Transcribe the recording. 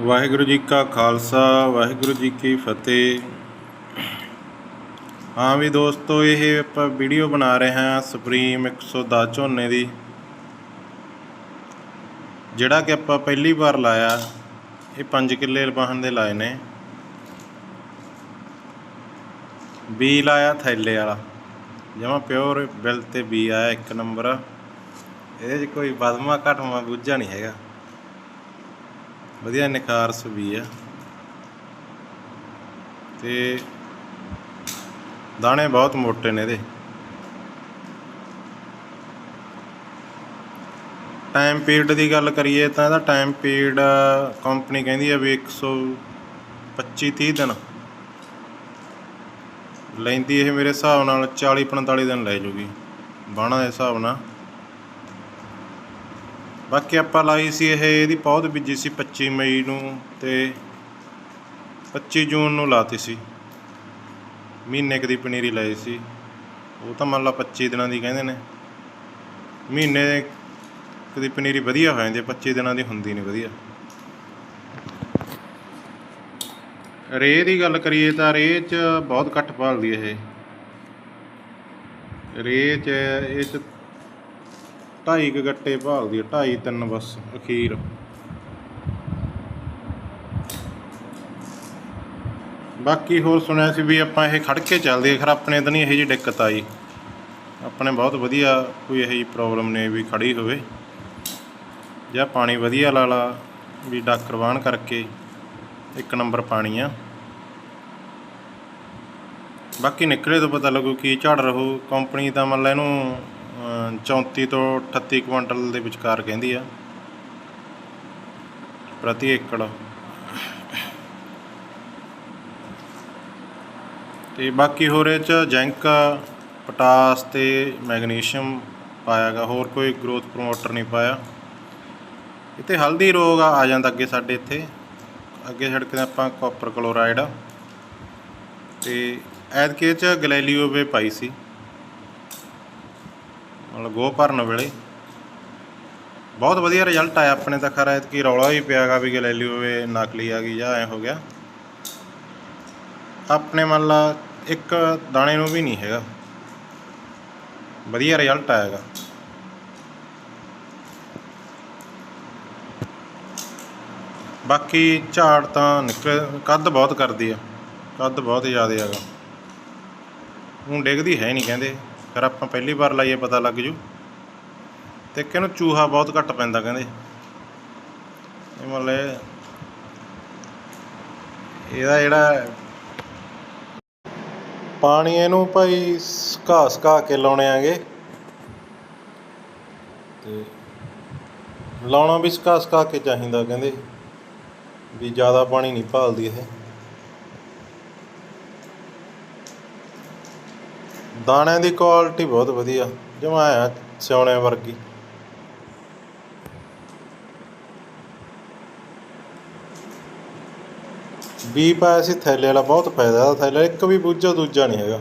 ਵਾਹਿਗੁਰੂ ਜੀ ਕਾ ਖਾਲਸਾ, ਵਾਹਿਗੁਰੂ ਜੀ ਕੀ ਫਤਿਹ। ਹਾਂ ਵੀ ਦੋਸਤੋ, ਇਹ ਆਪਾਂ ਵੀਡੀਓ ਬਣਾ ਰਹੇ ਹਾਂ ਸੁਪਰੀਮ 110 ਝੋਨੇ ਦੀ। ਜਿਹੜਾ ਕਿ ਆਪਾਂ ਪਹਿਲੀ ਵਾਰ ਲਾਇਆ, ਇਹ 5 ਕਿੱਲੇ ਲਵਾਹਣ ਦੇ ਲਾਏ ਨੇ। ਬੀ ਲਾਇਆ ਥੈਲੇ ਵਾਲਾ। ਜਮਾ ਪਿਓਰ ਬਿਲ ਤੇ ਬੀ ਆਇਆ ਇੱਕ ਨੰਬਰ। ਇਹਦੇ 'ਚ ਕੋਈ ਬਦਮਾ ਘਟਵਾ ਗੁੱਜਾ ਨਹੀਂ ਹੈਗਾ। ਵਧੀਆ ਨਿਖਾਰਸ ਵੀ ਆ। ਤੇ ਦਾਣੇ ਬਹੁਤ ਮੋਟੇ ਨੇ ਇਹਦੇ। ਟਾਈਮ ਪੀਰੀਅਡ ਦੀ ਗੱਲ ਕਰੀਏ ਤਾਂ ਇਹਦਾ ਟਾਈਮ ਪੀਰੀਅਡ ਕੰਪਨੀ ਕਹਿੰਦੀ ਹੈ ਵੀ 125 30 ਦਿਨ। ਲੈਂਦੀ ਇਹ ਮੇਰੇ ਹਿਸਾਬ ਨਾਲ 40 45 ਦਿਨ ਲੈ ਜੂਗੀ। ਬਾਣਾ ਦੇ ਹਿਸਾਬ ਨਾਲ। ਬਾਕੀ ਆਪਾਂ ਲਾਈ ਸੀ ਇਹ, ਇਹਦੀ ਪੌਦ ਬੀਜੀ ਸੀ 25 ਮਈ ਨੂੰ ਤੇ 25 ਜੂਨ ਨੂੰ ਲਾਤੀ ਸੀ। ਮਹੀਨੇ ਕਦੀ ਪਨੀਰੀ ਲਾਈ ਸੀ। ਉਹ ਤਾਂ ਮੰਨ ਲਾ 25 ਦਿਨਾਂ ਦੀ ਕਹਿੰਦੇ ਨੇ। ਮਹੀਨੇ ਕਦੀ ਪਨੀਰੀ ਵਧੀਆ ਹੋ ਜਾਂਦੀ ਹੈ 25 ਦਿਨਾਂ ਦੀ ਹੁੰਦੀ ਨਹੀਂ ਵਧੀਆ। ਰੇਹ ਦੀ ਗੱਲ ਕਰੀਏ ਤਾਂ ਰੇਹ 'ਚ ਬਹੁਤ ਘੱਟ ਭਾਲਦੀ ਇਹ। ਰੇਹ 'ਚ, ਇਹ 'ਚ ਢਾਈ ਕੁ ਗੱਟੇ ਭਾਲਦੀ ਹੈ ਢਾਈ ਤਿੰਨ ਬਸ ਅਖੀਰ। ਬਾਕੀ ਹੋਰ ਸੁਣਿਆ ਸੀ ਵੀ ਆਪਾਂ ਇਹ ਖੜ ਕੇ ਚੱਲਦੇ ਆ, ਖਰ ਆਪਣੇ ਤਾਂ ਨਹੀਂ ਇਹੋ ਜਿਹੀ ਦਿੱਕਤ ਆਈ। ਆਪਣੇ ਬਹੁਤ ਵਧੀਆ ਕੋਈ ਇਹੋ ਜਿਹੀ ਪ੍ਰੋਬਲਮ ਨੇ ਵੀ ਖੜੀ ਹੋਵੇ। ਜਾਂ ਪਾਣੀ ਵਧੀਆ ਲਾ ਲਾ ਵੀ ਡਾਕਰ ਵਾਹਣ ਕਰਕੇ ਇੱਕ ਨੰਬਰ ਪਾਣੀ ਆ। ਬਾਕੀ ਨਿਕਲੇ ਤੋਂ ਪਤਾ ਲੱਗੂ ਕੀ ਝੜ ਰਹੂ ਕੰਪਨੀ ਤਾਂ ਮੰਨ ਲਾ ਇਹਨੂੰ 34 ਤੋਂ 38 ਕੁਇੰਟਲ ਦੇ ਵਿਚਕਾਰ ਕਹਿੰਦੀ ਆ। ਪ੍ਰਤੀ ਏਕੜ। ਤੇ ਬਾਕੀ ਹੋਰ ਇਹ ਚ ਜ਼ਿੰਕ, ਪੋਟਾਸ ਤੇ ਮੈਗਨੀਸ਼ੀਅਮ ਪਾਇਆਗਾ, ਹੋਰ ਕੋਈ ਗਰੋਥ ਪ੍ਰਮੋਟਰ ਨਹੀਂ ਪਾਇਆ। ਇੱਥੇ ਹਲਦੀ ਰੋਗ ਆ ਜਾਂਦਾ ਅੱਗੇ ਸਾਡੇ ਇੱਥੇ। ਅੱਗੇ ਛੜਕਦੇ ਆਪਾਂ ਕਾਪਰ ਕਲੋਰਾਈਡ ਤੇ ਐਤਕੇ ਚ ਗਲੈਲੀਓਵੇ ਪਾਈ ਸੀ। ਮਤਲਬ ਗੋ ਭਰਨ ਵੇਲੇ। ਬਹੁਤ ਵਧੀਆ ਰਿਜ਼ਲਟ ਆਇਆ ਆਪਣੇ ਤਾਂ ਖਰਾ, ਐਤਕੀ ਰੌਲਾ ਵੀ ਪਿਆਗਾ ਵੀ ਗਲੈਲੀਓ ਵੇ ਨਕਲੀ ਆ ਗਈ ਜਾਂ ਐ ਹੋ ਗਿਆ। ਆਪਣੇ ਮੰਨ ਲਾ ਇੱਕ ਦਾਣੇ ਨੂੰ ਵੀ ਨਹੀਂ ਹੈਗਾ। ਵਧੀਆ ਰਿਜ਼ਲਟ ਆਏਗਾ ਬਾਕੀ ਝਾੜ ਤਾਂ ਨਿਕਲ, ਕੱਦ ਬਹੁਤ ਕਰਦੀ ਆ। ਕੱਦ ਬਹੁਤ ਜ਼ਿਆਦਾ ਹੈਗਾ ਹੁਣ ਡਿੱਗਦੀ ਹੈ ਨਹੀਂ ਕਹਿੰਦੇ। ਫਿਰ ਆਪਾਂ ਪਹਿਲੀ ਵਾਰ ਲਾਈਏ ਪਤਾ ਲੱਗ ਜੂ। ਤੇ ਕਿਹਨੂੰ ਚੂਹਾ ਬਹੁਤ ਘੱਟ ਪੈਂਦਾ ਕਹਿੰਦੇ। ਇਹ ਮਤਲਬ ਇਹਦਾ ਜਿਹੜਾ ਪਾਣੀ ਇਹਨੂੰ ਭਾਈ ਸਕਾ ਸੁਕਾ ਕੇ ਲਾਉਣੇ ਆਗੇ। ਤੇ ਲਾਉਣਾ ਵੀ ਸਕਾ ਸੁਕਾ ਕੇ ਚਾਹੀਦਾ ਕਹਿੰਦੇ, ਵੀ ਜ਼ਿਆਦਾ ਪਾਣੀ ਨਹੀਂ ਭਾਲਦੀ ਇਹ। ਦਾਣਿਆਂ ਦੀ ਕੁਆਲਿਟੀ ਬਹੁਤ ਵਧੀਆ ਜਮਾ ਆ ਸਿਉਣਿਆਂ ਵਰਗੀ। ਬੀ ਪਾਇਆ ਸੀ ਥੈਲੇ ਵਾਲਾ, ਬਹੁਤ ਫਾਇਦਾ, ਥੈਲੇ ਇੱਕ ਵੀ ਬੂਝਾ ਦੂਜਾ ਨਹੀਂ ਹੈਗਾ।